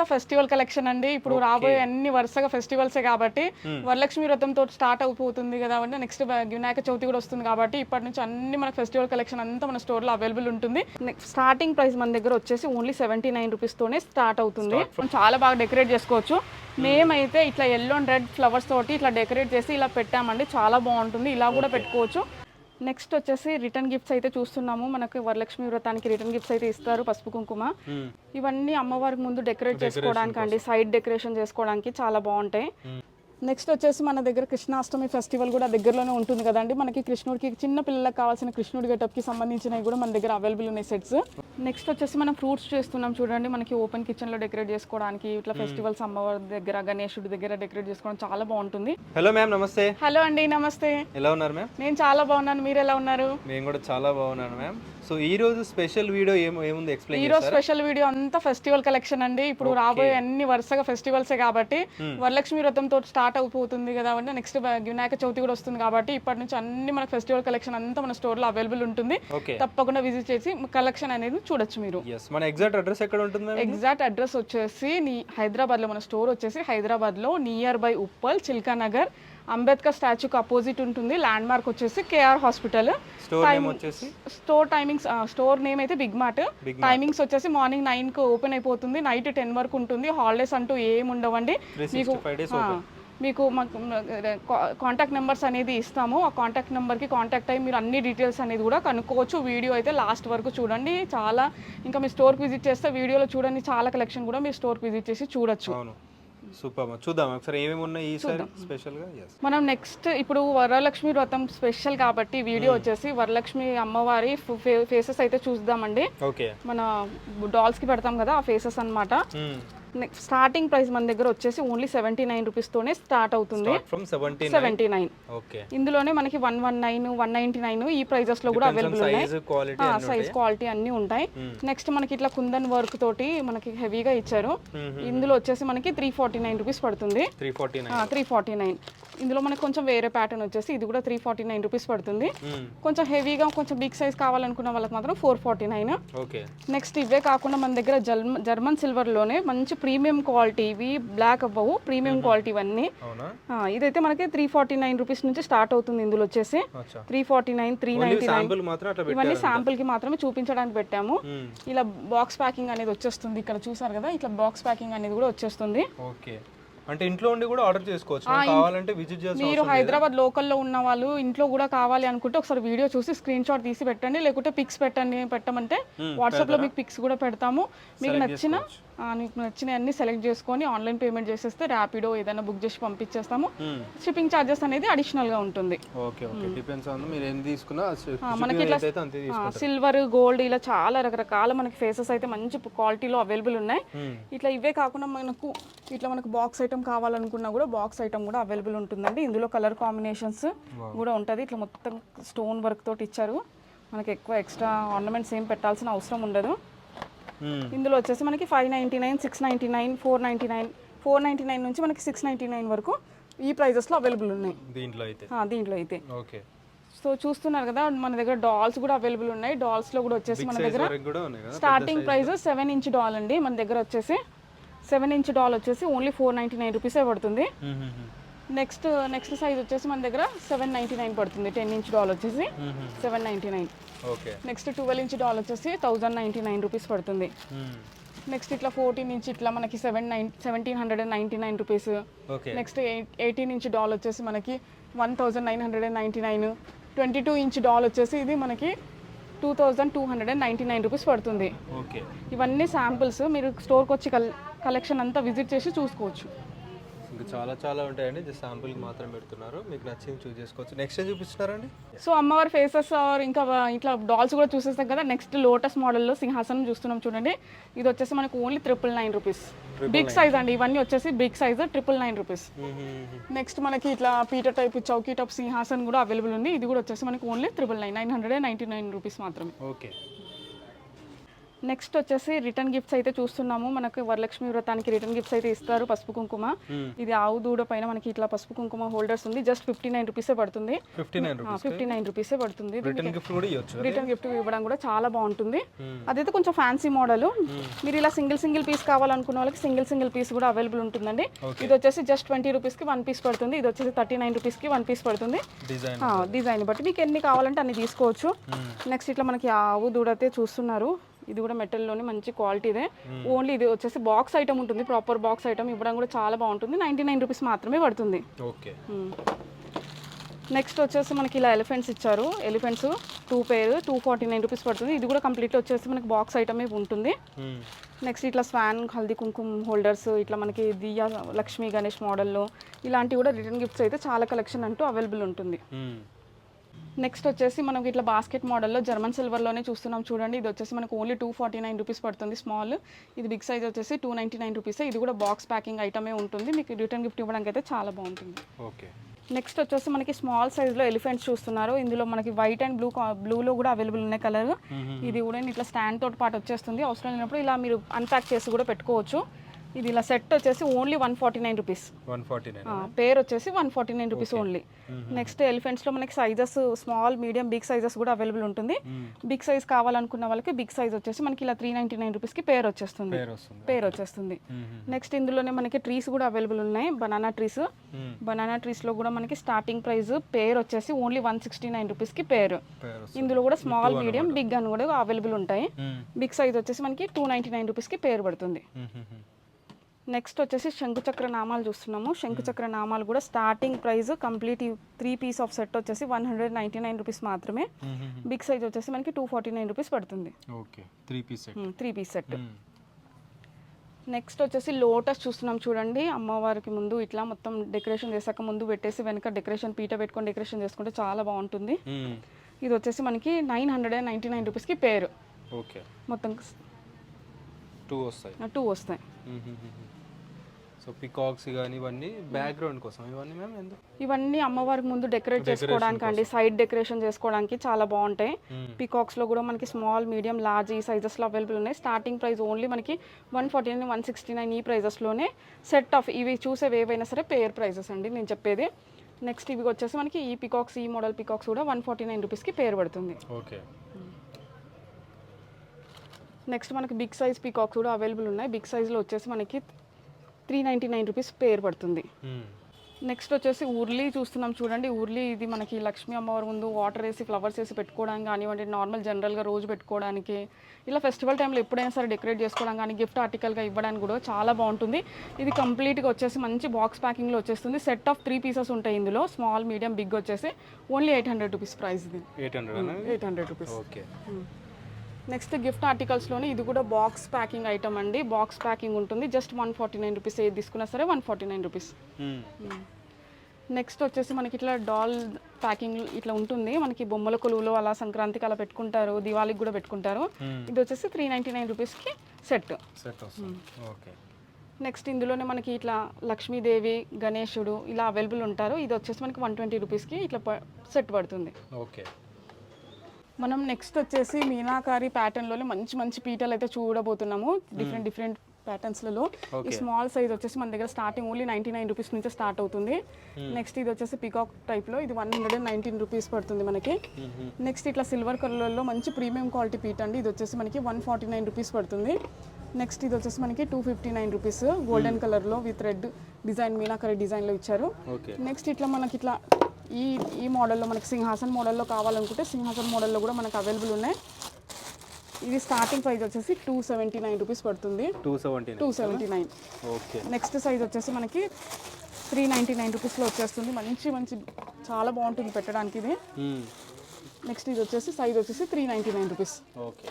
అంతా festival collection అండి. ఇప్పుడు రాబోయే అన్ని వరుసగా ఫెస్టివల్స్ కాబట్టి వరలక్ష్మి వ్రతంతో స్టార్ట్ అయిపోతుంది కదా అంటే నెక్స్ట్ వినాయక చవితి కూడా వస్తుంది కాబట్టి ఇప్పటి నుంచి అన్ని మన ఫెస్టివల్ కలెక్షన్ అంతా మన స్టోర్లో అవైలబుల్ ఉంటుంది. స్టార్టింగ్ ప్రైస్ మన దగ్గర వచ్చేసి ఓన్లీ సెవెంటీ నైన్ రూపీస్ తోనే స్టార్ట్ అవుతుంది చాలా బాగా డెకరేట్ చేసుకోవచ్చు. మేమైతే ఇట్లా ఎల్లో అండ్ రెడ్ ఫ్లవర్స్ తోటి ఇట్లా డెకరేట్ చేసి ఇలా పెట్టామండి. చాలా బాగుంటుంది. ఇలా కూడా పెట్టుకోవచ్చు. నెక్స్ట్ వచ్చేసి రిటర్న్ గిఫ్ట్స్ అయితే చూస్తున్నాము. మనకి వరలక్ష్మి వ్రతానికి రిటర్న్ గిఫ్ట్స్ అయితే ఇస్తారు పసుపు కుంకుమ. ఇవన్నీ అమ్మవారికి ముందు డెకరేట్ చేసుకోవడానికి అండి సైడ్ డెకరేషన్ చేసుకోవడానికి చాలా బాగుంటాయి. నెక్స్ట్ వచ్చేసి మన దగ్గర కృష్ణాష్టమి ఫెస్టివల్ కూడా దగ్గరలోనే ఉంటుంది కదండి. మనకి కృష్ణుడికి చిన్న పిల్లలకు కావాల్సిన కృష్ణుడి గెటప్కి సంబంధించినవి కూడా మన దగ్గర అవైలబుల్ ఉన్నాయి సెట్స్ నెక్స్ట్ వచ్చేసి మనం ఫ్రూట్స్ చేస్తున్నాం చూడండి. మనకి ఓపెన్ కిచెన్లో డెకరేట్ చేసుకోవడానికి ఇట్లా ఫెస్టివల్స్ అమ్మవారి దగ్గర గణేశుడి దగ్గర డెకరేట్ చేసుకోవడం చాలా బాగుంటుంది. హలో మ్యామ్ నమస్తే. హలో అండి నమస్తే. ఎలా ఉన్నారు మ్యామ్ నేను చాలా బాగున్నాను. మీరు ఎలా ఉన్నారు? మేము కూడా చాలా బాగున్నాను మ్యామ్ సో ఈ రోజు స్పెషల్ వీడియో ఏముంది ఎక్స్ప్లెయిన్ ఈ రోజు స్పెషల్ వీడియో అంతా ఫెస్టివల్ కలెక్షన్ అండి. ఇప్పుడు రాబోయే అన్ని వరుసగా ఫెస్టివల్సే కాబట్టి వరలక్ష్మి వ్రతంతో స్టార్ట్ అయిపోతుంది కదా అంటే నెక్స్ట్ వినాయక చవితి కూడా వస్తుంది కాబట్టి ఇప్పటి నుంచి అన్ని మన ఫెస్టివల్ కలెక్షన్ అంతా మన స్టోర్లో అవైలబుల్ ఉంటుంది తప్పకుండా విజిట్ చేసి కలెక్షన్ అనేది చూడొచ్చు మీరు. మన ఎగ్జాక్ట్ అడ్రస్ ఎక్కడ ఉంటుంది ఎగ్జాక్ట్ అడ్రస్ వచ్చేసి నీ హైదరాబాద్లో మన స్టోర్ వచ్చేసి హైదరాబాద్లో నియర్ బై ఉప్పల్ చిల్కా నగర్ అంబేద్కర్ స్టాచ్యూకి అపోజిట్ ఉంటుంది. ల్యాండ్ మార్క్ వచ్చేసి కేఆర్ హాస్పిటల్ స్టోర్ నేమ్ వచ్చేసి? స్టోర్ టైమింగ్స్ స్టోర్ నేమ్ అయితే బిగ్ మార్ట్ టైమింగ్స్ వచ్చేసి మార్నింగ్ నైన్కి ఓపెన్ అయిపోతుంది. నైట్ టెన్ వరకు ఉంటుంది. హాలిడేస్ అంటూ ఏం ఉండవండి. మీకు మీకు మాకు కాంటాక్ట్ నెంబర్స్ అనేది ఇస్తాము. ఆ కాంటాక్ట్ నెంబర్కి కాంటాక్ట్ అయ్యి మీరు అన్ని డీటెయిల్స్ అనేది కూడా కనుక్కోవచ్చు. వీడియో అయితే లాస్ట్ వరకు చూడండి. చాలా ఇంకా మీ స్టోర్కి విజిట్ చేస్తే వీడియోలో చూడండి. చాలా కలెక్షన్ కూడా మీ స్టోర్కి విజిట్ చేసి చూడొచ్చు. సూపర్ చూద్దాం ఒకసారి ఏమేమి ఉన్నాయి ఈసారి స్పెషల్గా ఎస్ మనం నెక్స్ట్ ఇప్పుడు వరలక్ష్మి వ్రతం స్పెషల్ కాబట్టి వీడియో వచ్చేసి వరలక్ష్మి అమ్మవారి ఫేసెస్ అయితే చూద్దామండి. ఓకే మన డాల్స్కి పెడతాం కదా ఆ ఫేసెస్ అన్నమాట. నెక్స్ట్ స్టార్టింగ్ ప్రైస్ మన దగ్గర వచ్చేసి ఓన్లీ సెవెంటీ నైన్ రూపీస్తోనే స్టార్ట్ అవుతుంది. సెవెంటీ నైన్ ఇందులోనే మనకి one one nine one ninety nine ఈ ప్రైజెస్లో కూడా అవైలబుల్ ఉన్నాయి. సైజ్ క్వాలిటీ అన్ని ఉంటాయి. నెక్స్ట్ మనకి ఇట్లా కుందన్ వర్క్ తోటి మనకి హెవీగా ఇచ్చారు. ఇందులో వచ్చేసి మనకి త్రీ ఫార్టీ నైన్ రూపీస్ పడుతుంది త్రీ ఫార్టీ నైన్ ఇందులో మనకి కొంచెం వేరే ప్యాటర్న్ వచ్చేసి ఇది కూడా త్రీ ఫార్టీ నైన్ రూపీస్ పడుతుంది కొంచెం హెవీగా కొంచెం బిగ్ సైజ్ కావాలనుకున్న వాళ్ళకి మాత్రం ఫోర్ ఫార్టీ నైన్ నెక్స్ట్ ఇవే కాకుండా మన దగ్గర జర్మ జర్మన్ సిల్వర్లోనే మంచి ప్రీమియం క్వాలిటీ ఇవి బ్లాక్ అవ్వవు ప్రీమియం క్వాలిటీ ఇవన్నీ. ఇదైతే మనకి త్రీ ఫార్టీ నైన్ రూపీస్ నుంచి స్టార్ట్ అవుతుంది ఇందులో వచ్చేసి. Three forty nine three ninety nine. ఇవన్నీ శాంపుల్కి మాత్రమే చూపించడానికి పెట్టాము. ఇలా బాక్స్ ప్యాకింగ్ అనేది వచ్చేస్తుంది. ఇక్కడ చూసారు కదా ఇట్లా బాక్స్ ప్యాకింగ్ అనేది కూడా వచ్చేస్తుంది. ఓకే. అంటే ఇంట్లో ఉండి కూడా ఆర్డర్ చేసుకోవచ్చు. కావాలంటే విజిట్ చేయాల్సిన మీరు హైదరాబాద్ లోకల్లో ఉన్న వాళ్ళు ఇంట్లో కూడా కావాలి అనుకుంటే ఒకసారి వీడియో చూసి స్క్రీన్ షాట్ తీసి పెట్టండి. లేకుంటే పిక్స్ పెట్టండి పెట్టమంటే వాట్సాప్లో మీకు పిక్స్ కూడా పెడతాము. మీకు నచ్చిన మీకు నచ్చిన అన్ని సెలెక్ట్ చేసుకొని ఆన్లైన్ పేమెంట్ చేసేస్తే ర్యాపిడో ఏదైనా బుక్ చేసి పంపించేస్తాము. షిప్పింగ్ ఛార్జెస్ అనేది అడిషనల్గా ఉంటుంది. Okay okay. డిపెండ్స్ ఆన్ మీరు ఏం తీసుకున్నా మనకి ఇట్లా సిల్వర్ గోల్డ్ ఇలా చాలా రకరకాల మనకి ఫేసెస్ అయితే మంచి క్వాలిటీలో అవైలబుల్ ఉన్నాయి. Hmm. ఇట్లా ఇవే కాకుండా మనకు ఇట్లా మనకు బాక్స్ ఐటమ్ కావాలనుకున్నా కూడా బాక్స్ ఐటమ్ కూడా అవైలబుల్ ఉంటుందండి. ఇందులో కలర్ కాంబినేషన్స్ కూడా ఉంటుంది. ఇట్లా మొత్తం స్టోన్ వర్క్ తోటి ఇచ్చారు. మనకి ఎక్కువ ఎక్స్ట్రా ఆర్నమెంట్స్ ఏం పెట్టాల్సిన అవసరం ఉండదు. ఇందులో వచ్చేసి మనకి five ninety nine six ninety nine four ninety nine four ninety nine నుంచి మనకి సిక్స్ నైంటీ నైన్ వరకు ఈ ప్రైజెస్లో అవైలబుల్ ఉన్నాయి. దీంట్లో అయితే. దీంట్లో అయితే. ఓకే. సో చూస్తున్నారు కదా మన దగ్గర డాల్స్ కూడా అవైలబుల్ ఉన్నాయి. డాల్స్లో కూడా వచ్చేసి మన దగ్గర starting price seven inch doll అండి. మన దగ్గర వచ్చేసి సెవెన్ ఇంచ్ డాల్ వచ్చేసి ఓన్లీ ఫోర్ నైంటీ నైన్ రూపీసే పడుతుంది. మ్మ్, మ్మ్. నెక్స్ట్ నెక్స్ట్ సైజ్ వచ్చేసి మన దగ్గర సెవెన్ నైంటీ నైన్ పడుతుంది టెన్ ఇంచ్ డాల్ వచ్చేసి. Seven ninety nine okay. Next twelve inch doll వచ్చేసి థౌజండ్ నైంటీ నైన్ రూపీస్ పడుతుంది. నెక్స్ట్ ఇట్లా ఫోర్టీన్ ఇంచ్ ఇట్లా మనకి seven nine seventeen hundred and ninety nine rupees next eighteen inch doll వచ్చేసి మనకి one thousand nine hundred and ninety nine twenty two inch doll వచ్చేసి ఇది మనకి two thousand two hundred and ninety nine rupees పడుతుంది ఇవన్నీ samples మీరు స్టోర్కి వచ్చి కల్ కలెక్షన్ అంతా విజిట్ చేసి చూసుకోవచ్చు. ఇంకా చాలా చాలా ఉంటాయండి. జస్ట్ శాంపుల్ మాత్రం పెడుతున్నారు. మీకు నచ్చింది చూస్ చేసుకోవచ్చు. నెక్స్ట్ ఏం చూపిస్తున్నారండి? సో అమ్మవారి ఫేసెస్ ఇంకా ఇట్లా డాల్స్ కూడా చూసేస్తాం కదా. నెక్స్ట్ లోటస్ మోడల్లో సింహాసనం చూస్తున్నాం చూడండి. ఇది వచ్చేసి మనకు only triple nine rupees big size అండి. ఇవన్నీ వచ్చేసి big size triple nine rupees next మనకి ఇట్లా పీటర్ టైప్ చౌకీ టైప్ సింహాసన్ కూడా అవైలబుల్ ఉంది. ఇది కూడా వచ్చేసి మనకి only triple nine nine hundred ninety nine rupees మాత్రమే. ఓకే నెక్స్ట్ వచ్చేసి రిటర్న్ గిఫ్ట్స్ అయితే చూస్తున్నాము. మనకు వరలక్ష్మి వ్రతానికి రిటర్న్ గిఫ్ట్స్ అయితే ఇస్తారు పసుపు కుంకుమ. ఇది ఆవు దూడ పైన మనకి ఇట్లా పసుపు కుంకుమ హోల్డర్స్ ఉంది. జస్ట్ ఫిఫ్టీ నైన్ రూపీసే పడుతుంది. ఫిఫ్టీ నైన్ రూపీస్ రూపీసే పడుతుంది. రిటర్న్ గిఫ్ట్ ఇవ్వడం కూడా చాలా బాగుంటుంది. అదైతే కొంచెం ఫ్యాన్సీ మోడల్ మీరు ఇలా సింగిల్ సింగిల్ పీస్ కావాలనుకున్న వాళ్ళకి సింగిల్ సింగిల్ పీస్ కూడా అవైలబుల్ ఉంటుందండి. ఇది వచ్చేసి జస్ట్ ట్వంటీ రూపీస్కి వన్ పీస్ పడుతుంది. ఇది వచ్చేసి థర్టీ నైన్ రూపీస్కి వన్ పీస్ పడుతుంది. డిజైన్ డిజైన్ బట్టి మీకు ఎన్ని కావాలంటే అన్ని తీసుకోవచ్చు. నెక్స్ట్ ఇట్లా మనకి ఆవు దూడైతే చూస్తున్నారు. ఇది కూడా మెటల్లోనే మంచి క్వాలిటీదే ఓన్లీ ఇది వచ్చేసి బాక్స్ ఐటమ్ ఉంటుంది ప్రాపర్ బాక్స్ ఐటమ్ ఇవ్వడం కూడా చాలా బాగుంటుంది. నైంటీ నైన్ రూపీస్ మాత్రమే పడుతుంది. ఓకే. నెక్స్ట్ వచ్చేసి మనకి ఇలా ఎలిఫెంట్స్ ఇచ్చారు. Elephants two pair two forty nine rupees పడుతుంది. ఇది కూడా కంప్లీట్ వచ్చేసి మనకి బాక్స్ ఐటమే ఉంటుంది. నెక్స్ట్ ఇట్లా స్వాన్ హల్దీ కుంకుమ హోల్డర్స్ ఇట్లా మనకి దియా లక్ష్మీ గణేష్ మోడల్లో ఇలాంటివి కూడా రిటర్న్ గిఫ్ట్స్ అయితే చాలా కలెక్షన్ అంటూ అవైలబుల్ ఉంటుంది. నెక్స్ట్ వచ్చేసి మనకి ఇట్లా బాస్కెట్ మోడల్లో జర్మన్ సిల్వర్లోనే చూస్తున్నాం చూడండి. ఇది వచ్చేసి మనకు only two forty nine rupees పడుతుంది స్మాల్ ఇది బిగ్ సైజ్ వచ్చేసి టూ నైంటీ నైన్ రూపీస్ ఇది కూడా బాక్స్ ప్యాకింగ్ ఐటమే ఉంటుంది. మీకు రిటర్న్ గిఫ్ట్ ఇవ్వడానికి అయితే చాలా బాగుంటుంది. ఓకే నెక్స్ట్ వచ్చేసి మనకి స్మాల్ సైజ్లో ఎలిఫెంట్స్ చూస్తున్నారు. ఇందులో మనకి వైట్ అండ్ బ్లూ బ్లూలో కూడా అవైలబుల్ ఉన్నాయి కలర్ ఇది కూడా ఇట్లా స్టాండ్ తోటి పాటు వచ్చేస్తుంది. అవసరం లేనప్పుడు ఇలా మీరు అన్ప్యాక్ చేసి కూడా పెట్టుకోవచ్చు. ఇది ఇలా సెట్ వచ్చేసి only one forty nine rupees one forty nine pair వచ్చేసి one forty nine rupees only next ఎలిఫెంట్స్లో మనకి sizes small medium big sizes కూడా అవైలబుల్ ఉంటుంది. బిగ్ సైజ్ కావాలనుకున్న వాళ్ళకి బిగ్ సైజ్ వచ్చేసి మనకి ఇలా త్రీ నైంటీ నైన్ రూపీస్కి పేర్ వచ్చేస్తుంది. పేరు వచ్చేస్తుంది. నెక్స్ట్ ఇందులోనే మనకి ట్రీస్ కూడా అవైలబుల్ ఉన్నాయి. బనానా ట్రీస్ బనానా ట్రీస్లో కూడా మనకి స్టార్టింగ్ ప్రైస్ పేర్ వచ్చేసి ఓన్లీ వన్ సిక్స్టీ నైన్ రూపీస్కి పేరు. పేరు ఇందులో కూడా స్మాల్ మీడియం బిగ్ అని కూడా అవైలబుల్ ఉంటాయి. బిగ్ సైజ్ వచ్చేసి మనకి టూ నైంటీ నైన్ రూపీస్కి పేరు పడుతుంది. నెక్స్ట్ వచ్చేసి శంకుచక్ర నామాలు చూస్తున్నాము. శంకుచక్ర నామాలు కూడా starting price complete three piece of set వచ్చేసి one hundred ninety nine rupees మాత్రమే బిగ్ సైజ్ వచ్చేసి మనకి టూ ఫార్టీ నైన్ రూపీస్ పడుతుంది okay three piece set three piece set next వచ్చేసి లోటస్ చూస్తున్నాం చూడండి. అమ్మవారికి ముందు ఇట్లా మొత్తం డెకరేషన్ చేశాక ముందు పెట్టేసి వెనక డెకరేషన్ పీట పెట్టుకొని డెకరేషన్ చేసుకుంటే చాలా బాగుంటుంది. ఇది వచ్చేసి మనకి nine hundred and ninety nine రూపీస్కి పేరు. ఓకే మొత్తం టూ వస్తాయి. టూ వస్తాయి. సో పికాక్స్ కానీ ఇవన్నీ బ్యాక్గ్రౌండ్ కోసం. ఇవన్నీ మేము ఎందుకు? ఇవన్నీ అమ్మవారికి ముందు డెకరేట్ చేసుకోవడానికి అండి సైడ్ డెకరేషన్ చేసుకోవడానికి చాలా బాగుంటాయి. పికాక్స్లో కూడా మనకి స్మాల్ మీడియం లార్జ్ ఈ సైజెస్లో అవైలబుల్ ఉన్నాయి. స్టార్టింగ్ ప్రైస్ ఓన్లీ మనకి one forty nine one sixty nine ఈ ప్రైజెస్లోనే సెట్ ఆఫ్ ఇవి చూసేవి ఏవైనా సరే పేర్ ప్రైజెస్ అండి నేను చెప్పేది. నెక్స్ట్ ఇవి వచ్చేసి మనకి ఈ పికాక్స్ ఈ మోడల్ పికాక్స్ కూడా వన్ ఫార్టీ నైన్ రూపీస్కి పేరు పడుతుంది. ఓకే నెక్స్ట్ మనకి బిగ్ సైజ్ పికాక్స్ కూడా అవైలబుల్ ఉన్నాయి. బిగ్ సైజ్లో వచ్చేసి మనకి త్రీ నైంటీ నైన్ రూపీస్ పేరు పడుతుంది. నెక్స్ట్ వచ్చేసి ఉర్లీ చూస్తున్నాం చూడండి. ఉర్లీ ఇది మనకి లక్ష్మీ అమ్మవారి ముందు వాటర్ వేసి ఫ్లవర్స్ వేసి పెట్టుకోవడానికి కానివ్వండి నార్మల్ జనరల్గా రోజు పెట్టుకోవడానికి ఇలా ఫెస్టివల్ టైంలో ఎప్పుడైనా సరే డెకరేట్ చేసుకోవడం కానీ గిఫ్ట్ ఆర్టికల్గా ఇవ్వడానికి కూడా చాలా బాగుంటుంది. ఇది కంప్లీట్గా వచ్చేసి మంచి బాక్స్ ప్యాకింగ్లో వచ్చేస్తుంది. సెట్ ఆఫ్ త్రీ పీసెస్ ఉంటాయి ఇందులో. స్మాల్ మీడియం బిగ్ వచ్చేసి only eight hundred rupees price ఇది. Eight hundred eight hundred rupees okay next gift ఆర్టికల్స్లోనే ఇది కూడా బాక్స్ ప్యాకింగ్ ఐటమ్ అండి. బాక్స్ ప్యాకింగ్ ఉంటుంది. Just one forty nine rupees ఏది తీసుకున్నా సరే one forty nine rupees next వచ్చేసి మనకి ఇట్లా డాల్ ప్యాకింగ్ ఇట్లా ఉంటుంది. మనకి బొమ్మల కొలువులో అలా సంక్రాంతికి అలా పెట్టుకుంటారు. దివాళీకి కూడా పెట్టుకుంటారు. ఇది వచ్చేసి త్రీ నైంటీ నైన్ రూపీస్కి సెట్ ఓకే నెక్స్ట్ ఇందులోనే మనకి ఇట్లా లక్ష్మీదేవి గణేశుడు ఇలా అవైలబుల్ ఉంటారు. ఇది వచ్చేసి మనకి వన్ ట్వంటీ రూపీస్కి ఇట్లా సెట్ పడుతుంది. ఓకే మనం నెక్స్ట్ వచ్చేసి మీనాకారి ప్యాటర్న్లోనే మంచి మంచి పీటలు అయితే చూడబోతున్నాము. డిఫరెంట్ డిఫరెంట్ ప్యాటర్న్స్లలో ఈ స్మాల్ సైజ్ వచ్చేసి మన దగ్గర starting only ninety nine rupees నుంచి స్టార్ట్ అవుతుంది. నెక్స్ట్ ఇది వచ్చేసి పికాక్ టైప్లో ఇది one hundred and nineteen rupees పడుతుంది మనకి. నెక్స్ట్ ఇట్లా సిల్వర్ కలర్లో మంచి ప్రీమియం క్వాలిటీ పీట్ అండి. ఇది వచ్చేసి మనకి వన్ ఫార్టీ నైన్ రూపీస్ పడుతుంది. నెక్స్ట్ ఇది వచ్చేసి మనకి two fifty nine rupees golden కలర్లో విత్ రెడ్ డిజైన్ మీనాకరి డిజైన్లో ఇచ్చారు. నెక్స్ట్ ఇట్లా మనకి ఇట్లా ఈ ఈ మోడల్లో మనకి సింహాసన్ మోడల్లో కావాలనుకుంటే సింహాసన్ మోడల్లో కూడా మనకు అవైలబుల్ ఉన్నాయి. ఇది స్టార్టింగ్ ప్రైస్ వచ్చేసి టూ సెవెంటీ నైన్ రూపీస్ పడుతుంది. Two seventy two seventy nine. Okay. Next size వచ్చేసి మనకి త్రీ నైంటీ నైన్ రూపీస్లో వచ్చేస్తుంది. మంచి మంచి చాలా బాగుంటుంది పెట్టడానికి ఇది. నెక్స్ట్ ఇది వచ్చేసి సైజ్ వచ్చేసి three ninety nine rupees okay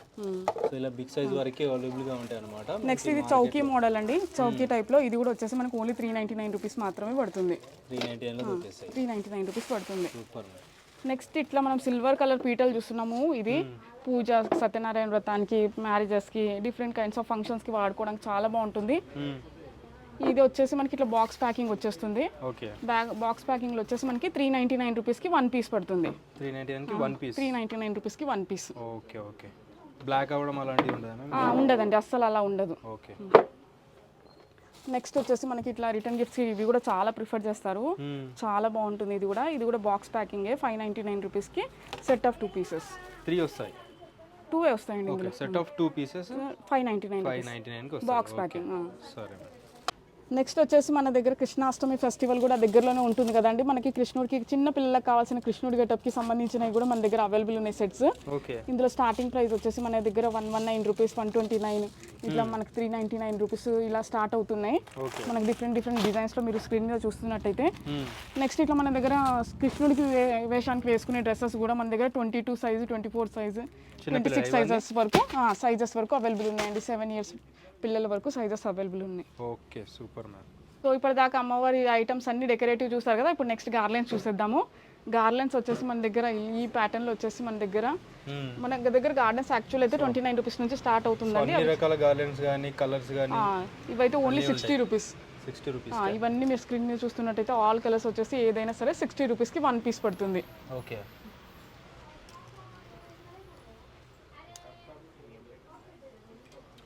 so ఇలా బిగ్ సైజ్ వరకే అవైలబుల్గా ఉంటాయి అనమాట నెక్స్ట్ ఇది చౌకీ మోడల్ అండి. చౌకీ టైప్లో ఇది కూడా వచ్చేసి మనకు only three ninety nine rupees మాత్రమే పడుతుంది. త్రీ నైంటీ నైన్లో దొరికేస్తాయి త్రీ నైంటీ నైన్ రూపీస్ పడుతుంది. సూపర్ నెక్స్ట్ ఇట్లా మనం సిల్వర్ కలర్ పీటలు చూస్తున్నాము. ఇది పూజ సత్యనారాయణ వ్రతానికి మ్యారేజెస్కి డిఫరెంట్ కైండ్స్ ఆఫ్ ఫంక్షన్స్కి వాడుకోవడానికి చాలా బాగుంటుంది. ఇది వచ్చేసి మనకి ఇట్లా బాక్స్ ప్యాకింగ్ వచ్చేస్తుంది. ఓకే. బ్యాగ్ బాక్స్ ప్యాకింగ్లో వచ్చేసి మనకి త్రీ నైంటీ నైన్ రూపీస్కి వన్ పీస్ పడుతుంది. త్రీ నైంటీ నైన్కి one piece three ninety nine రూపీస్కి one piece okay okay. Black అవ్వడం అలాంటివి ఉండదా ఉండదండి. అస్సలు అలా ఉండదు. ఓకే. నెక్స్ట్ వచ్చేసి మనకి ఇట్లా రిటర్న్ గిఫ్ట్స్ ఇవి కూడా చాలా ప్రిఫర్ చేస్తారు. చాలా బాగుంటుంది ఇది కూడా. ఇది కూడా బాక్స్ ప్యాకింగే ఫైవ్ నైంటీ నైన్ రూపీస్కి set of two pieces three వస్తాయి. టూ వస్తాయండి okay set of two pieces five ninety nine five ninety నైన్కి బాక్స్ ప్యాకింగ్ సరే నెక్స్ట్ వచ్చేసి మన దగ్గర కృష్ణాష్టమి ఫెస్టివల్ కూడా దగ్గరలోనే ఉంటుంది కదండి. మనకి కృష్ణుడికి చిన్న పిల్లలకు కావాల్సిన కృష్ణుడి గెటప్కి సంబంధించినవి కూడా మన దగ్గర అవైలబుల్ ఉన్నాయి సెట్స్ ఇందులో స్టార్టింగ్ ప్రైస్ వచ్చేసి మన దగ్గర one one nine rupees one twenty nine ఇట్లా మనకి త్రీ నైంటీ నైన్ రూపీస్ ఇలా స్టార్ట్ అవుతున్నాయి. మనకి డిఫరెంట్ డిఫరెంట్ డిజైన్స్లో మీరు స్క్రీన్ మీద చూస్తున్నట్టయితే. నెక్స్ట్ ఇట్లా మన దగ్గర కృష్ణుడికి వేషానికి వేసుకునే డ్రెస్సెస్ కూడా మన దగ్గర twenty two size twenty four size twenty six sizes వరకు సైజెస్ వరకు అవైలబుల్ ఉన్నాయండి. సెవెన్ ఇయర్స్ పిల్లల వరకు సైజెస్ అవైలబుల్ ఉన్నాయి. ఓకే సూపర్ మ్యామ్ సో ఇప్పటిదాకా అమ్మవారి ఐటమ్స్ అన్ని డెకరేటివ్ చూసారు కదా? ఇప్పుడు నెక్స్ట్ గార్లెన్స్ చూసేద్దాము. గార్లెన్స్ వచ్చేసి మన దగ్గర ఈ ప్యాటర్న్లో వచ్చేసి మన దగ్గర. మన దగ్గర గార్డెన్స్ యాక్చువల్ అయితే ట్వంటీ నైన్ రూపీస్ నుంచి స్టార్ట్ అవుతుందండి. అన్ని రకాల కానీ కలర్స్ కానీ ఇవైతే only sixty rupees sixty rupees ఇవన్నీ మీరు స్క్రీన్ మీద చూస్తున్నట్టయితే ఆల్ కలర్స్ వచ్చేసి ఏదైనా సరే సిక్స్టీ రూపీస్కి వన్ పీస్ పడుతుంది. ఓకే.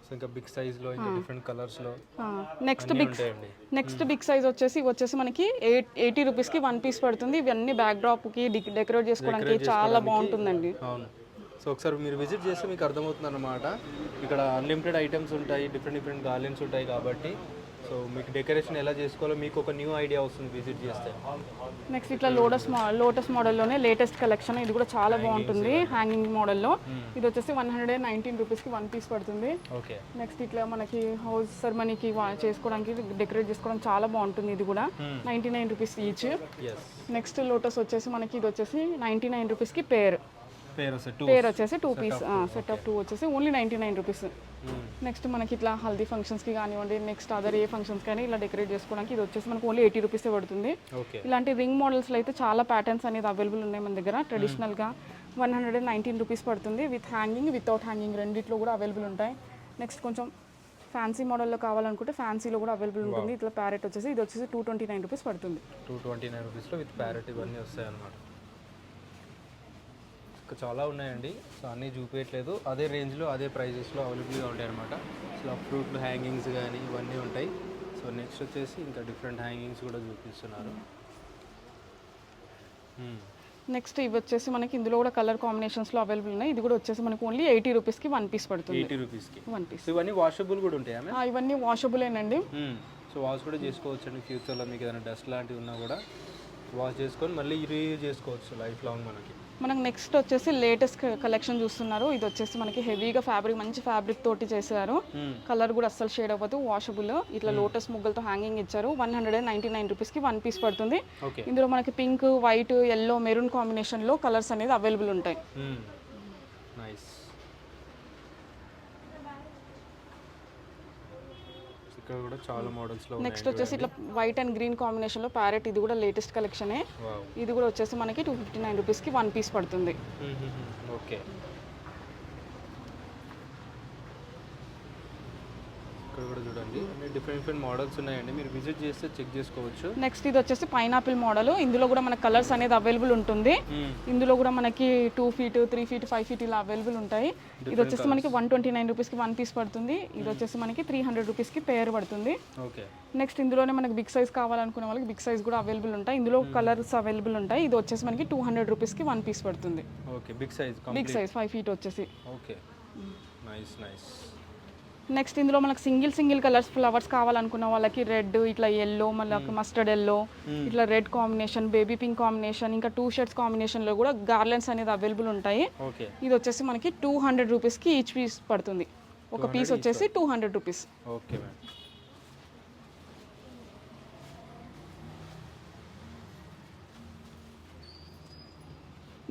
సో ఇంకా బిగ్ సైజ్లో ఇంకా డిఫరెంట్ కలర్స్లో next big next big size వచ్చేసి వచ్చేసి మనకి ఎయిట్ ఎయిటీ రూపీస్కి వన్ పీస్ పడుతుంది. ఇవన్నీ బ్యాక్ డ్రాప్కి డెకరేట్ చేసుకోవడానికి చాలా బాగుంటుందండి. అవును. సో ఒకసారి మీరు విజిట్ చేస్తే మీకు అర్థమవుతుంది అనమాట ఇక్కడ అన్లిమిటెడ్ ఐటమ్స్ ఉంటాయి డిఫరెంట్ డిఫరెంట్ గార్లెన్స్ ఉంటాయి కాబట్టి సో మీకు డెకరేషన్ ఎలా చేసుకోవాలో మీకు ఒక న్యూ ఐడియా వస్తుంది విజిట్ చేస్తే. నెక్స్ట్ ఇట్లా లోటస్ లోటస్ మోడల్లోనే లేటెస్ట్ కలెక్షన్. ఇది కూడా చాలా బాగుంటుంది. హ్యాంగింగ్ మోడల్లో. ఇది వచ్చేసి వన్ హండ్రెడ్ అండ్ నైన్టీన్ రూపీస్కి వన్ పీస్ పడుతుంది. ఓకే. నెక్స్ట్ ఇట్లా మనకి హౌస్ సెరమనీకి చేసుకోవడానికి డెకరేట్ చేసుకోవడానికి చాలా బాగుంటుంది ఇది కూడా. Ninety nine rupees each next lotus వచ్చేసి మనకి ఇది వచ్చేసి నైంటీ నైన్ రూపీస్కి పేర్ పేరు వచ్చేసి two piece set of two వచ్చేసి only ninety nine rupees next మనకి ఇట్లా హల్దీ ఫంక్షన్స్కి కానివ్వండి నెక్స్ట్ అదర్ ఏ ఫంక్షన్స్ కానీ ఇలా డెకరేట్ చేసుకోవడానికి ఇది వచ్చేసి మనకి ఓన్లీ ఎయిటీ రూపీసే పడుతుంది. ఇలాంటి రింగ్ మోడల్స్లో అయితే చాలా ప్యాటర్న్స్ అనేది అవైలబుల్ ఉన్నాయి మన దగ్గర. ట్రెడిషనల్గా one hundred and nineteen rupees పడుతుంది విత్ హ్యాంగింగ్ వితౌట్ హ్యాంగింగ్ రెండిట్లో కూడా అవైలబుల్ ఉంటాయి. నెక్స్ట్ కొంచెం ఫ్యాన్సీ మోడల్లో కావాలనుకుంటే ఫ్యాన్సీలో కూడా అవైలబుల్ ఉంటుంది. ఇట్లా ప్యారెట్ వచ్చేసి ఇది వచ్చేసి టూ ట్వంటీ నైన్ రూపీస్ పడుతుంది. టూ ట్వంటీ నైన్ రూపీస్లో విత్ ప్యారెట్ ఇవన్నీ వస్తాయి అన్నమాట ఇంకా చాలా ఉన్నాయండి. సో అన్నీ చూపించట్లేదు అదే రేంజ్లో అదే ప్రైజెస్లో అవైలబుల్గా ఉంటాయి అనమాట సో ఫ్రూట్లు హ్యాంగింగ్స్ కానీ ఇవన్నీ ఉంటాయి. సో నెక్స్ట్ వచ్చేసి ఇంకా డిఫరెంట్ హ్యాంగింగ్స్ కూడా చూపిస్తున్నారు. నెక్స్ట్ ఇవి వచ్చేసి మనకి ఇందులో కూడా కలర్ కాంబినేషన్స్లో అవైలబుల్ ఉన్నాయి. ఇది కూడా వచ్చేసి మనకి ఓన్లీ ఎయిటీ రూపీస్కి వన్ పీస్ పడుతుంది. ఎయిటీ రూపీస్కి. One piece. ఇవన్నీ వాషబుల్ కూడా ఉంటాయా ఇవన్నీ వాషబులేనండి. సో వాష్ కూడా చేసుకోవచ్చు అండి ఫ్యూచర్లో. మీకు ఏదైనా డస్ట్ లాంటివి ఉన్నా కూడా వాష్ చేసుకొని మళ్ళీ రీయూజ్ చేసుకోవచ్చు లైఫ్ లాంగ్ మనకి. మనకు నెక్స్ట్ వచ్చేసి లేటెస్ట్ కలెక్షన్ చూస్తున్నారు. ఇది వచ్చేసి మనకి హెవీగా ఫ్యాబ్రిక్ మంచి ఫ్యాబ్రిక్ తోటి చేశారు. కలర్ కూడా అస్సలు షేడ్ అవ్వదు వాషబుల్ ఇట్లా లోటస్ ముగ్గులతో హ్యాంగింగ్ ఇచ్చారు. One hundred and ninety nine రూపీస్కి వన్ పీస్ పడుతుంది. ఇందులో మనకి పింక్ వైట్ ఎల్లో మెరూన్ కాంబినేషన్లో కలర్స్ అనేది అవైలబుల్ ఉంటాయి నైస్ ఇక్కడ కూడా చాలా మోడల్స్లో నెక్స్ట్ వచ్చేసి ఇట్లా వైట్ అండ్ గ్రీన్ కాంబినేషన్లో ప్యారెట్ ఇది కూడా లేటెస్ట్ కలెక్షనే ఇది కూడా వచ్చేసి మనకి టూ ఫిఫ్టీ నైన్ రూపీస్కి వన్ పీస్ పడుతుంది. ఓకే అన్ని డిఫరెంట్ డిఫరెంట్ మోడల్స్ ఉన్నాయండి. మీరు విజిట్ చేస్తే చెక్ చేసుకోవచ్చు. నెక్స్ట్ ఇది వచ్చేసి పైనాపిల్ మోడల్ ఇందులో కూడా మన కలర్స్ అనేది అవైలబుల్ ఉంటుంది. ఇందులో కూడా మనకి two feet three feet five feet ఇలా అవైలబుల్ ఉంటాయి. ఇది వచ్చేసి మనకి వన్ ట్వంటీ నైన్ రూపీస్కి వన్ పీస్ పడుతుంది. ఇది వచ్చేసి మనకి త్రీ హండ్రెడ్ రూపీస్కి పేర్ పడుతుంది. ఓకే నెక్స్ట్ ఇందులోనే మనకి బిగ్ సైజ్ కావాలనుకునే వాళ్ళకి బిగ్ సైజ్ కూడా అవైలబుల్ ఉంటాయి. ఇందులో కలర్స్ అవైలబుల్ ఉంటాయి. ఇది వచ్చేసి మనకి టూ హండ్రెడ్ రూపీస్కి వన్ పీస్ పడుతుంది. Okay big size big size five feet వచ్చేసి. ఓకే నైస్ నైస్ నెక్స్ట్ ఇందులో మనకి సింగిల్ సింగిల్ కలర్స్ ఫ్లవర్స్ కావాలనుకున్న వాళ్ళకి రెడ్ ఇట్లా ఎల్లో మళ్ళీ మస్టర్డ్ ఎల్లో ఇట్లా red combination baby pink combination ఇంకా టూ షర్ట్స్ కాంబినేషన్లో కూడా గార్లెన్స్ అనేది అవైలబుల్ ఉంటాయి. ఇది వచ్చేసి మనకి టూ హండ్రెడ్ రూపీస్కి ఈచ్ పీస్ పడుతుంది. ఒక పీస్ వచ్చేసి two hundred rupees okay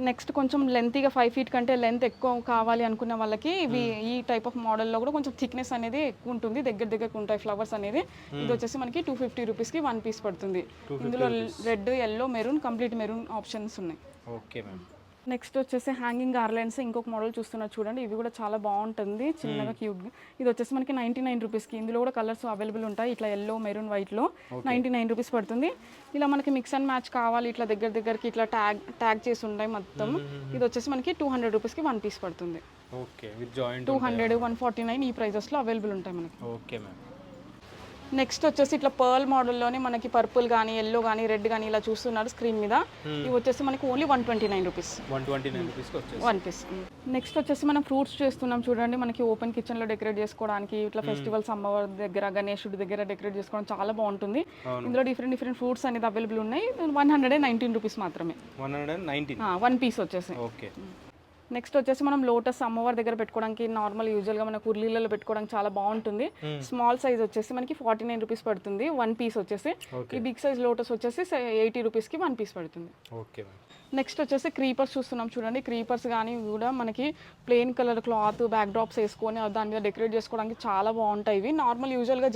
next కొంచెం లెంతీగా ఫైవ్ ఫీట్ కంటే లెంత్ ఎక్కువ కావాలి అనుకున్న వాళ్ళకి ఇవి ఈ టైప్ ఆఫ్ మోడల్లో కూడా కొంచెం థిక్నెస్ అనేది ఎక్కువ ఉంటుంది. దగ్గర దగ్గరకు ఉంటాయి ఫ్లవర్స్ అనేది. ఇది వచ్చేసి మనకి టూ ఫిఫ్టీ రూపీస్కి వన్ పీస్ పడుతుంది. ఇందులో red yellow maroon complete maroon options ఉన్నాయి. ఓకే మ్యామ్ నెక్స్ట్ వచ్చేసి హ్యాంగింగ్ గార్లెన్స్ ఇంకొక మోడల్ చూస్తున్నారు చూడండి. ఇవి కూడా చాలా బాగుంటుంది. చిన్నగా క్యూట్ ఇది వచ్చేసి మనకి నైంటీ నైన్ రూపీస్కి ఇందులో కూడా కలర్స్ అవైలబుల్ ఉంటాయి. ఇట్లా ఎల్లో మెరూన్ వైట్లో నైంటీ నైన్ రూపీస్ పడుతుంది. ఇలా మనకి మిక్స్ అండ్ మ్యాచ్ కావాలి. ఇట్లా దగ్గర దగ్గరికి ఇట్లా ట్యాగ్ ట్యాగ్ చేసి ఉంటాయి మొత్తం. ఇది వచ్చేసి మనకి టూ హండ్రెడ్ రూపీస్కి వన్ పీస్ పడుతుంది. Okay. With joint two hundred one forty nine ఈ ప్రైజెస్లో అవైలబుల్ ఉంటాయి మనకి. ఓకే మ్యామ్ నెక్స్ట్ వచ్చేసి ఇట్లా పర్ల్ మోడల్లోనే మనకి పర్పుల్ కానీ ఎల్లో కానీ రెడ్ కానీ ఇలా చూస్తున్నారు స్క్రీన్ మీద. ఇవి వచ్చేసి మనకి only one twenty nine rupees. One piece. Next వచ్చేసి మనం ఫ్రూట్స్ చేస్తున్నాం చూడండి మనకి ఓపెన్ కిచెన్లో డెకరేట్ చేసుకోవడానికి ఇట్లా ఫెస్టివల్స్ అమ్మవారి దగ్గర గణేశుడి దగ్గర డెకరేట్ చేసుకోవడం చాలా బాగుంటుంది. ఇందులో డిఫరెంట్ డిఫరెంట్ ఫ్రూట్స్ అనేది అవైలబుల్ ఉన్నాయి. One hundred and nineteen rupees మాత్రమే. వన్ పీస్ వచ్చేసి. ఓకే. నెక్స్ట్ వచ్చేసి మనం లోటస్ అమ్మవారి దగ్గర పెట్టుకోవడానికి నార్మల్ యూజువల్గా మన కుర్లీలలో పెట్టుకోవడానికి చాలా బాగుంటుంది. స్మాల్ సైజ్ వచ్చేసి మనకి ఫార్టీ నైన్ రూపీస్ పడుతుంది వన్ పీస్ వచ్చేసి. ఈ బిగ్ సైజ్ లోటస్ వచ్చేసి ఎయిటీ రూపీస్కి వన్ పీస్ పడుతుంది. ఓకే నెక్స్ట్ వచ్చేసి క్రీపర్స్ చూస్తున్నాం. చూడండి క్రీపర్స్ కానీ కూడా మనకి plain colour cloth backdrops వేసుకొని దాని మీద డెకరేట్ చేసుకోవడానికి చాలా బాగుంటాయి. ఇవి నార్మల్ యూజువల్గా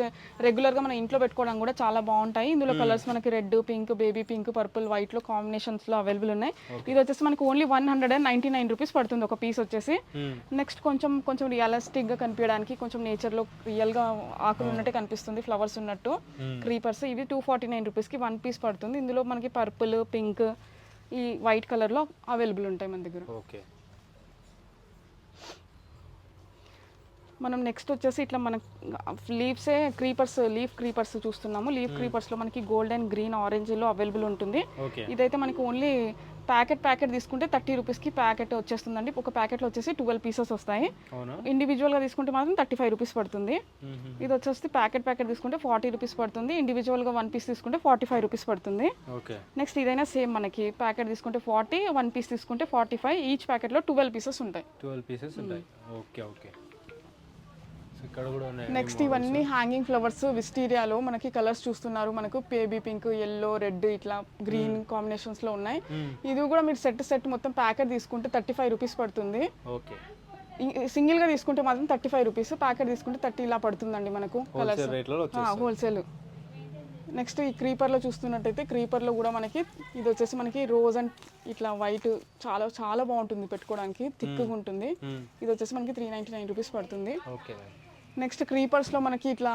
రెగ్యులర్గా మన ఇంట్లో పెట్టుకోవడానికి కూడా చాలా బాగుంటాయి. ఇందులో కలర్స్ మనకి red pink baby pink purple వైట్లో కాంబినేషన్స్లో అవైలబుల్ ఉన్నాయి. ఇది వచ్చేసి మనకి only one hundred and ninety nine rupees పడుతుంది ఒక పీస్ వచ్చేసి. నెక్స్ట్ కొంచెం కొంచెం రియలిస్టిక్గా కనిపించడానికి కొంచెం నేచర్లో రియల్గా ఆకులు ఉన్నట్టే కనిపిస్తుంది ఫ్లవర్స్ ఉన్నట్టు. క్రీపర్స్ ఇవి టూ ఫార్టీ నైన్ రూపీస్కి వన్ పీస్ పడుతుంది. ఇందులో మనకి పర్పుల్ పింక్ ఈ వైట్ కలర్లో అవైలబుల్ ఉంటాయి మన దగ్గర. ఓకే. మనం నెక్స్ట్ వచ్చేసి ఇట్లా మన లీవ్సే క్రీపర్స్ లీఫ్ క్రీపర్స్ చూస్తున్నాము. లీఫ్ క్రీపర్స్లో మనకి గోల్డ్ అండ్ గ్రీన్ ఆరెంజ్లో అవైలబుల్ ఉంటుంది. ఇదైతే మనకి ఓన్లీ ప్యాకెట్ ప్యాకెట్ తీసుకుంటే థర్టీ రూపీస్కి ప్యాకెట్ వచ్చేస్తుందండి. ఒక ప్యాకెట్లో వచ్చేసి ట్వెల్వ్ పీసెస్ వస్తాయి. ఇండివిజువల్గా తీసుకుంటే మాత్రం థర్టీ ఫైవ్ రూపీస్ పడుతుంది. ఇది వచ్చేసి ప్యాకెట్ ప్యాకెట్ తీసుకుంటే ఫార్టీ రూపీస్ పడుతుంది. ఇండివిజువల్గా వన్ పీస్ తీసుకుంటే ఫార్టీ ఫైవ్ రూపీస్ పడుతుంది. నెక్స్ట్ ఇదైనా సేమ్ మనకి. ప్యాకెట్ తీసుకుంటే ఫార్టీ వన్ పీస్ తీసుకుంటే ఫార్టీ ఫైవ్. ఈచ్ ప్యాకెట్లో ట్వెల్వ్ పీసెస్ ఉంటాయి. ట్వెల్వ్ పీసెస్ ఉంటాయి. Okay okay. నెక్స్ట్ ఇవన్నీ హ్యాంగింగ్ ఫ్లవర్స్ విస్టీరియాలో మనకి కలర్స్ చూస్తున్నారు. మనకు బేబీ పింక్ ఎల్లో రెడ్ ఇట్లా గ్రీన్ కాంబినేషన్స్లో ఉన్నాయి. ఇది కూడా మీరు సెట్ సెట్ మొత్తం ప్యాకెట్ తీసుకుంటే థర్టీ ఫైవ్ రూపీస్ పడుతుంది సింగిల్గా తీసుకుంటే మాత్రం థర్టీ ఫైవ్ రూపీస్ ప్యాకెట్ తీసుకుంటే థర్టీ ఇలా పడుతుందండి మనకు కలర్స్ హోల్సేల్ నెక్స్ట్ ఈ క్రీపర్లో చూస్తున్నట్టయితే క్రీపర్లో కూడా మనకి ఇది వచ్చేసి మనకి రోజ్ అండ్ ఇట్లా వైట్ చాలా చాలా బాగుంటుంది పెట్టుకోవడానికి థిక్గా ఉంటుంది. ఇది వచ్చేసి మనకి త్రీ నైంటీ నైన్ రూపీస్ పడుతుంది నెక్స్ట్ క్రీపర్స్లో మనకి ఇట్లా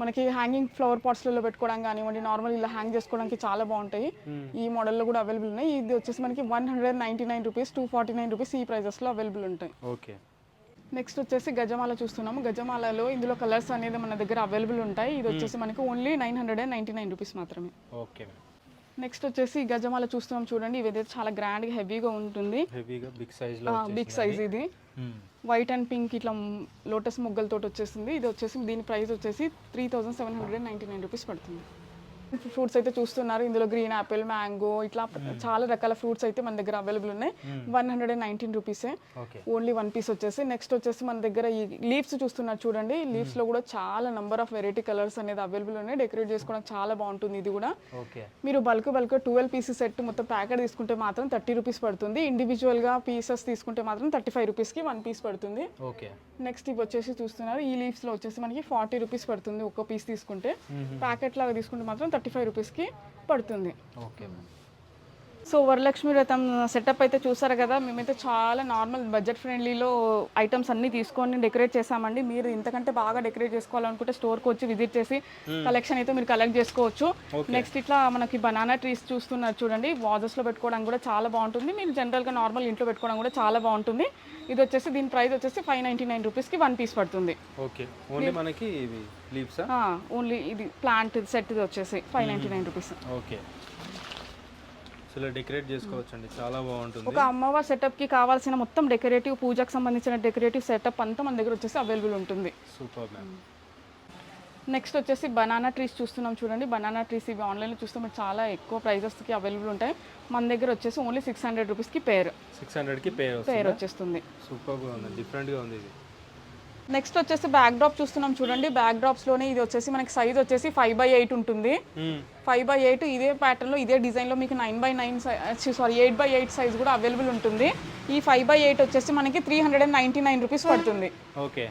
మనకి హ్యాంగింగ్ ఫ్లవర్ పాట్స్లలో పెట్టుకోవడం కానివ్వండి నార్మల్ ఇలా హ్యాంగ్ చేసుకోవడానికి చాలా బాగుంటాయి. ఈ మోడల్లో కూడా అవైలబుల్ ఉన్నాయి. ఇది వచ్చేసి మనకి one hundred ninety nine rupees two forty nine rupees ఈ ప్రైజెస్లో అవైలబుల్ ఉంటాయి. ఓకే. నెక్స్ట్ వచ్చేసి గజమాల చూస్తున్నాము. గజమాలలో ఇందులో కలర్స్ అనేది మన దగ్గర అవైలబుల్ ఉంటాయి. ఇది వచ్చేసి మనకి only nine hundred and ninety nine rupees మాత్రమే. ఓకే. నెక్స్ట్ వచ్చేసి గజమాల చూస్తున్నాం చూడండి. ఇవి చాలా గ్రాండ్గా హెవీగా ఉంటుంది. హెవీగా బిగ్ సైజ్లో బిగ్ సైజ్ ఇది. వైట్ అండ్ పింక్ ఇట్లా లోటస్ మొగ్గలతో వచ్చేసింది. ఇది వచ్చేసి దీని ప్రైస్ వచ్చేసి three thousand seven hundred ninety nine rupees పడుతుంది. ఫ్రూట్స్ అయితే చూస్తున్నారు. ఇందులో గ్రీన్ యాపిల్ మ్యాంగో ఇట్లా చాలా రకాల ఫ్రూట్స్ అయితే మన దగ్గర అవైలబుల్ ఉన్నాయి. వన్ హండ్రెడ్ అండ్ నైన్టీన్ రూపీసే ఓన్లీ వన్ పీస్ వచ్చేసి. నెక్స్ట్ వచ్చేసి మన దగ్గర ఈ లీవ్స్ చూస్తున్నారు చూడండి. లీవ్స్లో కూడా చాలా నంబర్ ఆఫ్ వెరైటీ కలర్స్ అనేది అవైలబుల్ ఉన్నాయి. డెకరేట్ చేసుకోవడానికి చాలా బాగుంటుంది ఇది కూడా. మీరు bulk bulk twelve pieces set మొత్తం ప్యాకెట్ తీసుకుంటే మాత్రం థర్టీ రూపీస్ పడుతుంది. ఇండివిజువల్గా పీసెస్ తీసుకుంటే మాత్రం థర్టీ ఫైవ్ రూపీస్కి వన్ పీస్ పడుతుంది. ఓకే. నెక్స్ట్ ఇవి వచ్చేసి చూస్తున్నారు. ఈ లీవ్స్లో వచ్చేసి మనకి ఫార్టీ రూపీస్ పడుతుంది ఒక్క పీస్ తీసుకుంటే. ప్యాకెట్ లాగా తీసుకుంటే మాత్రం థర్టీ ఫైవ్ రూపీస్కి పడుతుంది. ఓకే సో వరలక్ష్మి వ్రతం సెటప్ అయితే చూసారు కదా మేమైతే చాలా నార్మల్ బడ్జెట్ ఫ్రెండ్లీలో ఐటమ్స్ అన్ని తీసుకొని డెకరేట్ చేసామండి. మీరు ఇంతకంటే బాగా డెకరేట్ చేసుకోవాలనుకుంటే స్టోర్కి వచ్చి విజిట్ చేసి కలెక్షన్ అయితే మీరు కలెక్ట్ చేసుకోవచ్చు. నెక్స్ట్ ఇట్లా మనకి బనానా ట్రీస్ చూస్తున్నారు చూడండి వాజెస్లో పెట్టుకోవడానికి కూడా చాలా బాగుంటుంది. మీరు జనరల్గా నార్మల్ ఇంట్లో పెట్టుకోవడం కూడా చాలా బాగుంటుంది. ఇది వచ్చేసి దీని ప్రైస్ వచ్చేసి ఫైవ్ నైంటీ నైన్ రూపీస్కి వన్ పీస్ పడుతుంది. ఓకే. ఓన్లీ మనకి ఓన్లీ ఇది ప్లాంట్ సెట్ ఇది వచ్చేసి five ninety nine rupees. Okay. ఇలా డెకరేట్ చేసుకోవచ్చు అండి చాలా బాగుంటుంది. ఒక అమ్మవారి సెటప్కి కావాల్సిన మొత్తం డెకరేటివ్ పూజకు సంబంధించిన డెకరేటివ్ సెటప్ అంతా మన దగ్గర వచ్చేసి అవైలబుల్ ఉంటుంది. సూపర్ మ్యామ్ నెక్స్ట్ వచ్చేసి బనానా ట్రీస్ చూస్తున్నాం చూడండి. బనానా ట్రీస్ ఇవి ఆన్లైన్లో చూస్తే మనకి చాలా ఎక్కువ ప్రైజెస్కి అవైలబుల్ ఉంటాయి. మన దగ్గర వచ్చేసి ఓన్లీ సిక్స్ హండ్రెడ్ రూపీస్కి పేర్ సిక్స్ హండ్రెడ్కి పేర్ పేర్ వచ్చేస్తుంది. సూపర్గా ఉంది. డిఫరెంట్గా ఉంది ఇది. నెక్స్ట్ వచ్చేసి బ్యాక్ డ్రాప్ చూస్తున్నాం చూడండి. బ్యాక్ డ్రాప్స్లోనే ఇది వచ్చేసి మనకి సైజ్ వచ్చేసి ఫైవ్ బై ఎయిట్ ఉంటుంది. ఫైవ్ బై ఎయిట్ ఇదే ప్యాటర్న్లో ఇదే డిజైన్లో మీకు nine by nine sorry eight by eight size కూడా అవైలబుల్ ఉంటుంది. ఈ ఫైవ్ బై ఎయిట్ వచ్చేసి మనకి three hundred and ninety nine rupees పడుతుంది. ఓకే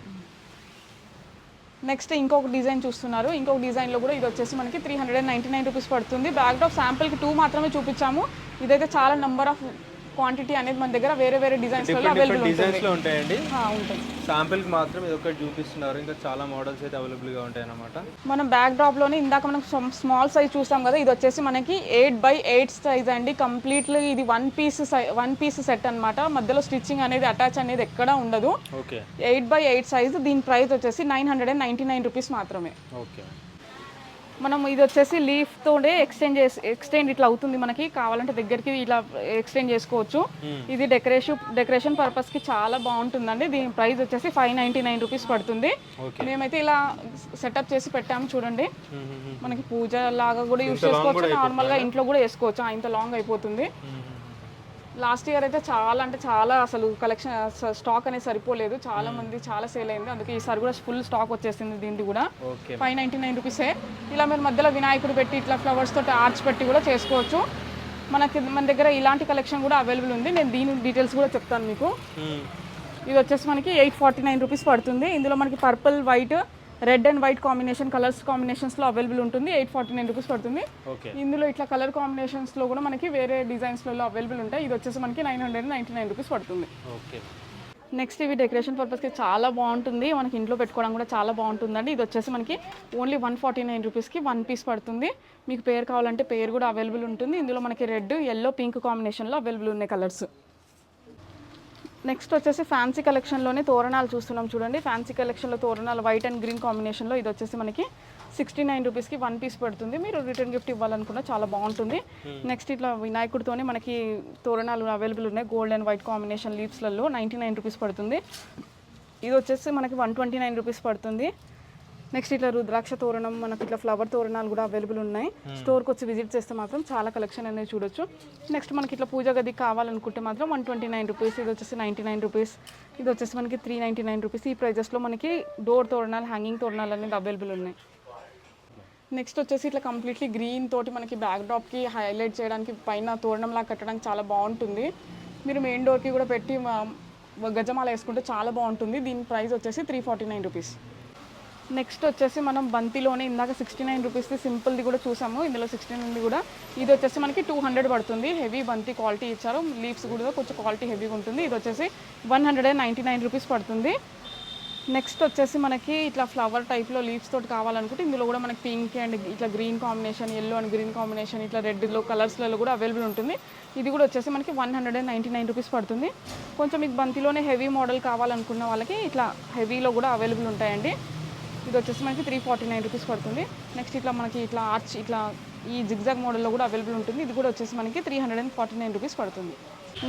నెక్స్ట్ ఇంకొక డిజైన్ చూస్తున్నారు. ఇంకొక డిజైన్లో కూడా ఇది వచ్చేసి మనకి three hundred and ninety nine rupees పడుతుంది. బ్యాక్ డ్రాప్ శాంపుల్కి టూ మాత్రమే చూపించాము. ఇదైతే చాలా నెంబర్ ఆఫ్ క్వాంటిటీ అనేది మన దగ్గర వేరే వేరే డిజైన్స్లో అవైలబుల్ డిఫరెంట్ డిజైన్స్లో ఉంటాయండి. ఉంటుంది శాంపిల్కి మాత్రం ఇది ఒకటి చూపిస్తున్నారు. ఇంకా చాలా మోడల్స్ అయితే అవైలబుల్గా ఉంటాయి అన్నమాట మనం బ్యాక్ డ్రాప్లోనే ఇందాక మనం స్మాల్ సైజ్ చూసాం కదా ఇది వచ్చేసి మనకి ఎయిట్ బై ఎయిట్ సైజ్ అండి. కంప్లీట్లీ ఇది one piece one piece set అన్నమాట. మధ్యలో స్టిచ్చింగ్ అనేది అటాచ్ అనేది ఎక్కడా ఉండదు. Okay eight by eight size దీని ప్రైస్ వచ్చేసి nine hundred and ninety nine rupees మాత్రమే. ఓకే మనం ఇది వచ్చేసి లీఫ్ తోనే ఎక్స్టెండ్ చేసి ఎక్స్టెండ్ ఇట్లా అవుతుంది మనకి. కావాలంటే దగ్గరికి ఇట్లా ఎక్స్టెండ్ చేసుకోవచ్చు. ఇది డెకరేషన్ డెకరేషన్ పర్పస్కి చాలా బాగుంటుందండి. దీని ప్రైస్ వచ్చేసి ఫైవ్ నైంటీ నైన్ రూపీస్ పడుతుంది. మేమైతే ఇలా సెటప్ చేసి పెట్టాము చూడండి. మనకి పూజ లాగా కూడా యూస్ చేసుకోవచ్చు. నార్మల్గా ఇంట్లో కూడా వేసుకోవచ్చు. ఇంత లాంగ్ అయిపోతుంది. లాస్ట్ ఇయర్ అయితే చాలా అంటే చాలా అసలు కలెక్షన్ స్టాక్ అనేది సరిపోలేదు. చాలా మంది చాలా సేల్ అయింది. అందుకే ఈసారి కూడా ఫుల్ స్టాక్ వచ్చేసింది దీనికి కూడా. ఫైవ్ నైంటీ నైన్ రూపీసే ఇలా మీరు మధ్యలో వినాయకుడు పెట్టి ఇట్లా ఫ్లవర్స్ తోటి ఆర్చ్ పెట్టి కూడా చేసుకోవచ్చు. మనకి మన దగ్గర ఇలాంటి కలెక్షన్ కూడా అవైలబుల్ ఉంది. నేను దీని డీటెయిల్స్ కూడా చెప్తాను మీకు. ఇది వచ్చేసి మనకి ఎయిట్ ఫార్టీ నైన్ రూపీస్ పడుతుంది. ఇందులో మనకి purple white red and white combination colours కాంబినేషన్స్లో available ఉంటుంది. ఎయిట్ ఫార్టీ నైన్ రూపీస్ పడుతుంది. ఇందులో ఇట్లా కలర్ కాంబినేషన్స్లో కూడా మనకి వేరే డిజైన్స్లలో అవైలబుల్ ఉంటాయి. ఇది వచ్చేసి మనకి nine hundred ninety nine rupees పడుతుంది. ఓకే. నెక్స్ట్ ఇవి డెకరేషన్ పర్పస్కి చాలా బాగుంటుంది. మనకి ఇంట్లో పెట్టుకోవడం కూడా చాలా బాగుంటుందండి. ఇది వచ్చేసి మనకి ఓన్లీ వన్ ఫార్టీ నైన్ రూపీస్కి వన్ పీస్ పడుతుంది. మీకు పేరు కావాలంటే పేరు కూడా అవైలబుల్ ఉంటుంది. ఇందులో మనకి రెడ్ ఎల్లో పింక్ కాంబినేషన్లో అవైలబుల్ ఉన్నాయి కలర్స్. నెక్స్ట్ వచ్చేసి ఫ్యాన్సీ కలెక్షన్లోనే తోరణాలు చూస్తున్నాం చూడండి. ఫ్యాన్సీ కలెక్షన్లో తోరణాలు వైట్ అండ్ గ్రీన్ కాంబినేషన్లో ఇది వచ్చేసి మనకి సిక్స్టీ నైన్ రూపీస్కి వన్ పీస్ పడుతుంది. మీరు రిటర్న్ గిఫ్ట్ ఇవ్వాలనుకున్నా చాలా బాగుంటుంది. నెక్స్ట్ ఇట్లా వినాయకుడితోనే మనకి తోరణాలు అవైలబుల్ ఉన్నాయి. గోల్డ్ అండ్ వైట్ కాంబినేషన్ లీవ్స్లలో నైంటీ నైన్ రూపీస్ పడుతుంది. ఇది వచ్చేసి మనకి వన్ ట్వంటీ నైన్ రూపీస్ పడుతుంది. నెక్స్ట్ ఇట్లా రుద్రాక్ష తోరణం మనకి ఇట్లా ఫ్లవర్ తోరణాలు కూడా అవైలబుల్ ఉన్నాయి. స్టోర్కి వచ్చి విజిట్ చేస్తే మాత్రం చాలా కలెక్షన్ అనేది చూడొచ్చు. నెక్స్ట్ మనకి ఇట్లా పూజ గది కావాలనుకుంటే మాత్రం వన్ ట్వంటీ నైన్ రూపీస్ ఇది వచ్చేసి నైంటీ నైన్ రూపీస్ ఇది వచ్చేసి మనకి త్రీ నైంటీ నైన్ రూపీస్ ఈ ప్రైజెస్లో మనకి డోర్ తోరణాలు హ్యాంగింగ్ తోరణాలు అనేది అవైలబుల్ ఉన్నాయి. నెక్స్ట్ వచ్చేసి ఇట్లా కంప్లీట్లీ గ్రీన్ తోటి మనకి బ్యాక్ డ్రాప్కి హైలైట్ చేయడానికి పైన తోరణంలా కట్టడానికి చాలా బాగుంటుంది. మీరు మెయిన్ డోర్కి కూడా పెట్టి గజమాల వేసుకుంటే చాలా బాగుంటుంది. దీని ప్రైస్ వచ్చేసి three forty nine rupees next వచ్చేసి మనం బంతిలోనే ఇందాక సిక్స్టీ నైన్ రూపీస్ది సింపుల్ది కూడా చూసాము. ఇందులో సిక్స్టీ నైన్ది కూడా. ఇది వచ్చేసి మనకి టూ హండ్రెడ్ పడుతుంది. హెవీ బంతి క్వాలిటీ ఇచ్చారు. లీవ్స్ కూడా కొంచెం క్వాలిటీ హెవీగా ఉంటుంది. ఇది వచ్చేసి one hundred and ninety nine rupees పడుతుంది. నెక్స్ట్ వచ్చేసి మనకి ఇట్లా ఫ్లవర్ టైప్లో లీవ్స్ తోటి కావాలనుకుంటే ఇందులో కూడా మనకి పింక్ అండ్ ఇట్లా green combination yellow and green combination ఇట్లా రెడ్లో కలర్స్లలో కూడా అవైలబుల్ ఉంటుంది. ఇది కూడా వచ్చేసి మనకి one hundred and ninety nine rupees పడుతుంది. కొంచెం మీకు బంతిలోనే హెవీ మోడల్ కావాలనుకున్న వాళ్ళకి ఇట్లా హెవీలో కూడా అవైలబుల్ ఉంటాయండి. ఇది వచ్చేసి మనకి త్రీ ఫార్టీ నైన్ రూపీస్ పడుతుంది. నెక్స్ట్ ఇట్లా మనకి ఇట్లా ఆర్చ్ ఇట్లా ఈ జిగ్జాగ్ మోడల్లో కూడా అవైలబుల్ ఉంటుంది. ఇది కూడా వచ్చేసి మనకి three hundred and forty nine rupees పడుతుంది.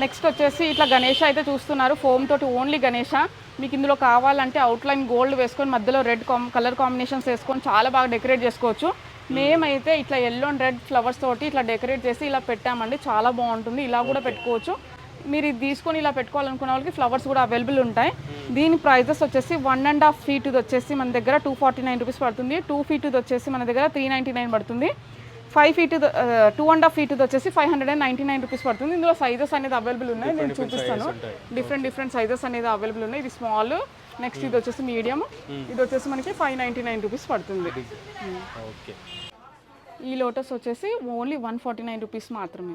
నెక్స్ట్ వచ్చేసి ఇట్లా గణేష అయితే చూస్తున్నారు. ఫోమ్ తోటి ఓన్లీ గణేష. మీకు ఇందులో కావాలంటే అవుట్లైన్ గోల్డ్ వేసుకొని మధ్యలో రెడ్ కాం కలర్ కాంబినేషన్స్ వేసుకొని చాలా బాగా డెకరేట్ చేసుకోవచ్చు. మేమైతే ఇట్లా ఎల్లో అండ్ రెడ్ ఫ్లవర్స్ తోటి ఇట్లా డెకరేట్ చేసి ఇలా పెట్టామండి. చాలా బాగుంటుంది. ఇలా కూడా పెట్టుకోవచ్చు. మీరు ఇది తీసుకొని ఇలా పెట్టుకోవాలనుకున్న వాళ్ళకి ఫ్లవర్స్ కూడా అవైలబుల్ ఉంటాయి. దీని ప్రైజెస్ వచ్చేసి వన్ అండ్ హాఫ్ ఫీట్ వచ్చేసి మన దగ్గర టూ ఫార్టీ నైన్ రూపీస్ పడుతుంది. టూ ఫీట్ వచ్చేసి మన దగ్గర త్రీ నైంటీ నైన్ పడుతుంది. Five feet two and half feet వచ్చేసి five hundred and ninety nine rupees పడుతుంది. ఇందులో సైజెస్ అనేది అవైలబుల్ ఉన్నాయి. నేను చూపిస్తాను. డిఫరెంట్ డిఫరెంట్ సైజెస్ అనేది అవైలబుల్ ఉన్నాయి. ఇది స్మాల్ నెక్స్ట్ ఇది వచ్చేసి మీడియం ఇది వచ్చేసి మనకి ఫైవ్ నైంటీ నైన్ రూపీస్ పడుతుంది. ఓకే ఈ లోటస్ వచ్చేసి only one forty nine rupees మాత్రమే.